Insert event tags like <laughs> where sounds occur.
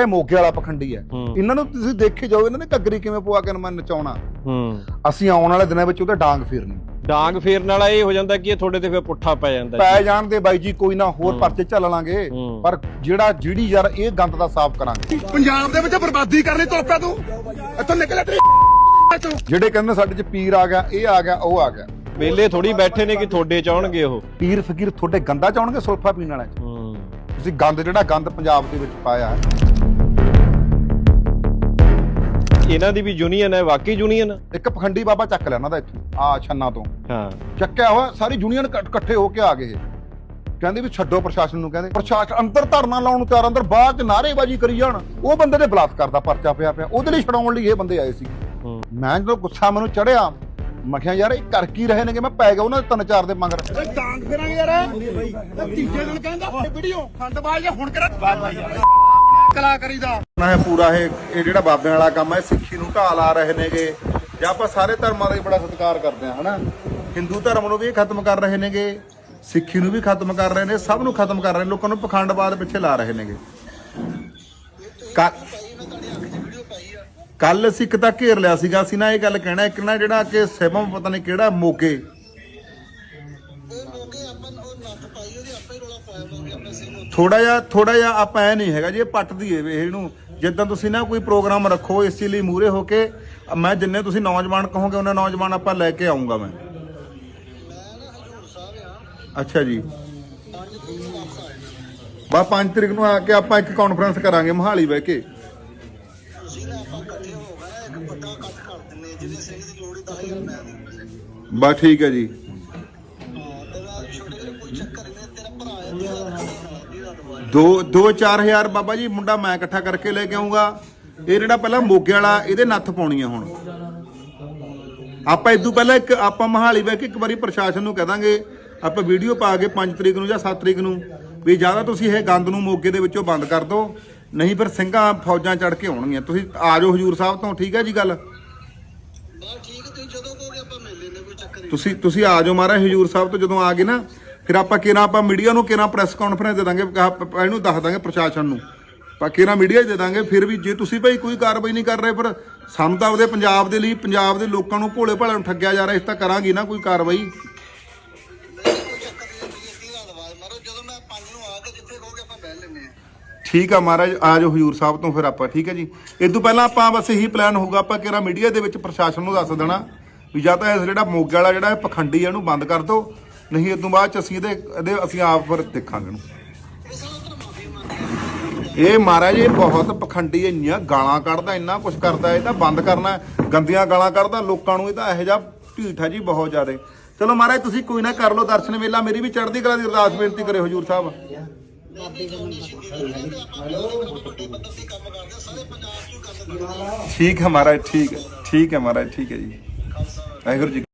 ਜਿਹੜੇ ਮੋਗੇ ਵਾਲਾ ਪਖੰਡੀ ਹੈ। ਇਹਨਾਂ ਨੂੰ ਤੁਸੀਂ ਦੇਖੇ ਜਾਓ ਇਹਨਾਂ ਨੇ ਘੱਗਰੀ ਕਿਵੇਂ ਪਵਾ ਕੇ ਮੈਂ ਨਚਾਉਣਾ। ਹੂੰ। ਅਸੀਂ ਆਉਣ ਵਾਲੇ ਦਿਨਾਂ ਵਿੱਚ ਉਹਦੇ ਡਾਂਗ ਫੇਰਨੀ। ਡਾਂਗ ਫੇਰਨ ਵਾਲਾ ਇਹ ਹੋ ਜਾਂਦਾ ਕਿ ਇਹ ਤੁਹਾਡੇ ਤੇ ਫਿਰ ਪੁੱਠਾ ਪੈ ਜਾਂਦਾ ਪੈ ਜਾਣ ਦੇ ਬਾਈ ਜੀ ਕੋਈ ਨਾ ਹੋਰ। ਪਰਚੇ ਚੱਲ ਲਾਂਗੇ। ਪਰ ਜਿਹੜਾ ਜਿਹੜੀ ਯਾਰ ਇਹ ਗੰਦ ਦਾ ਸਾਫ਼ ਕਰਾਂਗੇ। ਪੰਜਾਬ ਦੇ ਵਿੱਚ ਬਰਬਾਦੀ ਕਰਨੀ ਤੋਪਿਆ ਤੂੰ। ਇੱਥੋਂ ਨਿਕਲ ਤੇਰੀ <laughs> ਜਿਹੜੇ ਕਹਿੰਦੇ ਸਾਡੇ 'ਚ ਪੀਰ ਆ ਗਿਆ ਇਹ ਆ ਗਿਆ ਉਹ ਆ ਗਿਆ। ਵੇਲੇ ਥੋੜੀ ਬੈਠੇ ਨੇ ਕਿ ਤੁਹਾਡੇ ਚਾਹਣਗੇ ਉਹ। ਪੀਰ ਫਕੀਰ ਤੁਹਾਡੇ ਗੰਦਾ ਚਾਉਣਗੇ ਸੁਲਫਾ ਪੀਣ ਵਾਲਿਆਂ 'ਚ? ਹੂੰ। ਤੁਸੀਂ ਗੰਦ ਜਿਹੜਾ ਗੰਦ ਪੰਜਾਬ ਦੇ ਵਿੱਚ ਪਾਇਆ ਹੈ। ਇਹਨਾਂ ਦੀ ਵੀ ਯੂਨੀਅਨ ਹੈ ਵਾਕਈ ਯੂਨੀਅਨ ਇੱਕ ਪਖੰਡੀ ਬਾਬਾ ਚੱਕ ਲਿਆ ਇਹਨਾਂ ਦਾ ਇੱਥੋਂ ਆ ਛੰਨਾ ਤੋਂ। ਹਾਂ। ਚੱਕਿਆ ਹੋਇਆ ਸਾਰੀ ਯੂਨੀਅਨ ਇਕੱਠ- ਹੋ ਕੇ ਆ ਗਏ। ਕਹਿੰਦੇ ਵੀ ਛੱਡੋ ਪ੍ਰਸ਼ਾਸਨ ਨੂੰ ਕਹਿੰਦੇ ਪ੍ਰਸ਼ਾਸਨ ਅੰਦਰ ਧਰਨਾ ਲਾਉਣ ਨੂੰ ਤਿਆਰ ਅੰਦਰ ਬਾਅਦ ਚ ਨਾਅਰੇਬਾਜ਼ੀ ਕਰੀ ਜਾਣ। ਉਹ ਬੰਦੇ ਦੇ ਬਲਾਤਕਾਰ ਦਾ ਪਰਚਾ ਪਿਆ ਪਿਆ। ਉਹਦੇ ਲਈ ਛਡਾਉਣ ਲਈ ਇਹ ਬੰਦੇ ਆਏ ਸੀ। ਮੈਂ ਜਦੋਂ ਗੁੱਸਾ ਮੈਨੂੰ ਚੜਿਆ ਮੈਂ ਕਿਹਾ ਯਾਰ ਇਹ ਕਰ ਕੀ ਰਹੇ ਨੇਗੇ? ਮੈਂ ਪੈ ਗਿਆ ਉਹਨਾਂ ਦੇ ਤਿੰਨ ਚਾਰ ਦੇ ਮਗਰ। ਡਾਂਗ ਫੇਰਾਂਗੇ ਯਾਰ। ਤੀਜੇ ਦਿਨ ਕਹਿੰਦਾ ਵੀਡੀਓ ਖੰਡਬਾਜ਼ ਜਾਂ ਹੁਣ ਕਰ ਕਲਾਕਾਰੀ ਦਾ। ਨਾ ਪੂਰਾ ਇਹ ਇਹ ਜਿਹੜਾ ਬਾਬਿਆਂ ਵਾਲਾ ਕੰਮ ਹੈ ਸਿੱਖੀ ਨੂੰ ਢਾਲ ਆ ਰਹੇ ਨੇਗੇ। ਜਾਂ ਆਪਾਂ ਸਾਰੇ ਧਰਮਾਂ ਦਾ ਹੀ ਬੜਾ ਸਤਿਕਾਰ ਕਰਦੇ ਹਾਂ, ਹਨਾ? ਹਿੰਦੂ ਧਰਮ ਨੂੰ ਵੀ ਇਹ ਖਤਮ ਕਰ ਰਹੇ ਨੇਗੇ, ਸਿੱਖੀ ਨੂੰ ਵੀ ਖਤਮ ਕਰ ਰਹੇ ਨੇ, ਸਭ ਨੂੰ ਖਤਮ ਕਰ ਰਹੇ ਨੇ, ਲੋਕਾਂ ਨੂੰ ਪਖੰਡਵਾਦ ਪਿੱਛੇ ਲਾ ਰਹੇ ਨੇਗੇ। ਕੱਲ ਅਸੀਂ ਇੱਕ ਤਾਂ ਘੇਰ ਲਿਆ ਸੀਗਾ, ਅਸੀਂ ਨਾ ਇਹ ਗੱਲ ਕਹਿਣਾ, ਇੱਕ ਨਾ ਜਿਹੜਾ ਕਿ ਸਿਵਮ ਪਤਾ ਨਹੀਂ ਕਿਹੜਾ ਮੋਗੇ ਥੋੜਾ ਜਿਹਾ ਥੋੜਾ ਜਿਹਾ ਆਪਾਂ ਐ ਨਹੀਂ ਹੈਗਾ ਜੀ ਇਹ ਪੱਟ ਦਈਏ ਵੀ ਇਹਨੂੰ। ਜਿੱਦਾਂ ਤੁਸੀਂ ਨਾ ਕੋਈ ਪ੍ਰੋਗਰਾਮ ਰੱਖੋ ਇਸ ਲਈ ਮੂਰੇ ਹੋ ਕੇ ਮੈਂ ਜਿੰਨੇ ਤੁਸੀਂ ਨੌਜਵਾਨ ਕਹੋਗੇ ਉਹਨਾਂ ਨੌਜਵਾਨ ਆਪਾਂ ਲੈ ਕੇ ਆਉਂਗਾ ਮੈਂ। ਅੱਛਾ ਜੀ। ਬਾ 5 ਤਰੀਕ ਨੂੰ ਆ ਕੇ ਆਪਾਂ ਇੱਕ ਕਾਨਫਰੰਸ ਕਰਾਂਗੇ ਮਹਾਲੀ ਬਹਿ ਕੇ। ਬਾ ਠੀਕ ਹੈ ਜੀ। ਦੋ 2-4000 ਬਾਬਾ ਜੀ ਮੁੰਡਾ ਮੈਂ ਇਕੱਠਾ ਕਰਕੇ ਲੈ ਕੇ ਆਉਂਗਾ ਇਹ ਜਿਹੜਾ ਪਹਿਲਾਂ ਮੋਗੇ ਵਾਲਾ ਇਹਦੇ ਨੱਥ ਪਾਉਣੀ ਆ ਹੁਣ। ਆਪਾਂ ਇਦੋਂ ਪਹਿਲਾਂ ਇੱਕ ਆਪਾਂ ਮਹਾਲੀ ਕੇ ਇੱਕ ਵਾਰੀ ਪ੍ਰਸ਼ਾਸਨ ਨੂੰ ਕਹਿ ਦਾਂਗੇ ਆਪਾਂ ਵੀਡੀਓ ਪਾ ਕੇ 5 ਤਰੀਕ ਨੂੰ ਜਾਂ 7 ਤਰੀਕ ਨੂੰ ਵੀ ਜ਼ਿਆਦਾ ਤੁਸੀਂ ਇਹ ਗੰਦ ਨੂੰ ਮੋਗੇ ਦੇ ਵਿੱਚੋਂ ਬੰਦ ਕਰ ਦਿਓ ਨਹੀਂ ਫਿਰ ਸਿੰਘਾਂ ਫੌਜਾਂ ਚੜ ਕੇ ਆਉਣਗੀਆਂ। ਤੁਸੀਂ ਆ ਜਾਓ ਹਜੂਰ ਸਾਹਿਬ ਤੋਂ ਠੀਕ ਹੈ ਜੀ ਗੱਲ? ਤੁਸੀਂ ਤੁਸੀਂ ਆ ਜਾਓ ਮਹਾਰਾਜ ਹਜੂਰ ਸਾਹਿਬ ਤੋਂ ਜਦੋਂ ਆ ਗਏ ਨਾ ਫਿਰ ਆਪਾਂ ਕਿਹੜਾ ਆਪਾਂ ਮੀਡੀਆ ਨੂੰ ਕਿਹੜਾ ਪ੍ਰੈਸ ਕਾਨਫਰੰਸ ਦੇ ਦਾਂਗੇ ਇਹਨੂੰ ਦੱਸ ਦਾਂਗੇ ਪ੍ਰਸ਼ਾਸਨ ਨੂੰ। ਆਪਾਂ ਕਿਹੜਾ ਮੀਡੀਆ ਦੇ ਦਾਂਗੇ, ਫਿਰ ਵੀ ਜੇ ਤੁਸੀਂ ਭਾਈ ਕੋਈ ਕਾਰਵਾਈ ਨਹੀਂ ਕਰ ਰਹੇ, ਫਿਰ ਸਾਨੂੰ ਤਾਂ ਆਪਦੇ ਪੰਜਾਬ ਦੇ ਲਈ, ਪੰਜਾਬ ਦੇ ਲੋਕਾਂ ਨੂੰ ਭੋਲੇ ਭਾਲੇ ਨੂੰ ਠੱਗਿਆ ਜਾ ਰਿਹਾ, ਇਸ ਤਾਂ ਕਰਾਂਗੇ ਨਾ ਕੋਈ ਕਾਰਵਾਈ। ਠੀਕ ਆ ਮਹਾਰਾਜ, ਆ ਜਾਓ ਹਜੂਰ ਸਾਹਿਬ ਤੋਂ ਫਿਰ ਆਪਾਂ, ਠੀਕ ਹੈ ਜੀ। ਇਸ ਤੋਂ ਪਹਿਲਾਂ ਆਪਾਂ ਬਸ ਇਹੀ ਪਲਾਨ ਹੋਊਗਾ, ਆਪਾਂ ਕਿਹੜਾ ਮੀਡੀਆ ਦੇ ਵਿੱਚ ਪ੍ਰਸ਼ਾਸਨ ਨੂੰ ਦੱਸ ਦੇਣਾ, ਵੀ ਜਾਂ ਤਾਂ ਇਸ ਜਿਹੜਾ ਮੋਗੇ ਵਾਲਾ ਜਿਹੜਾ ਪਖੰਡੀ ਇਹਨੂੰ ਬੰਦ ਕਰ ਦਿਓ। ਨਹੀਂ ਇਸ ਤੋਂ ਬਾਅਦ ਚ ਅਸੀਂ ਇਹਦੇ ਇਹਦੇ ਅਸੀਂ ਆਪ ਫਿਰ ਦੇਖਾਂਗੇ ਇਹਨੂੰ। ਇਹ ਮਹਾਰਾਜ, ਇਹ ਬਹੁਤ ਪਖੰਡੀ ਇੰਨੀਆਂ ਗਾਲਾਂ ਕੱਢਦਾ, ਇੰਨਾ ਕੁਝ ਕਰਦਾ, ਇਹ ਤਾਂ ਬੰਦ ਕਰਨਾ, ਗੰਦੀਆਂ ਗਾਲਾਂ ਕੱਢਦਾ, ਲੋਕਾਂ ਨੂੰ ਇਹ ਤਾਂ ਇਹੋ ਜਿਹਾ ਢੀਠ ਹੈ ਜੀ ਬਹੁਤ ਜ਼ਿਆਦਾ। ਚਲੋ ਮਹਾਰਾਜ, ਤੁਸੀਂ ਕੋਈ ਨਾ ਕਰ ਲਓ ਦਰਸ਼ਨ ਮੇਲਾ ਮੇਰੀ ਵੀ ਚੜ੍ਹਦੀ ਕਲਾ ਦੀ ਅਰਦਾਸ ਬੇਨਤੀ ਕਰੇ ਹਜੂਰ ਸਾਹਿਬ। ਠੀਕ ਹੈ ਮਹਾਰਾਜ, ਠੀਕ ਹੈ ਠੀਕ ਹੈ ਮਹਾਰਾਜ, ਠੀਕ ਹੈ ਜੀ। ਵਾਹਿਗੁਰੂ ਜੀ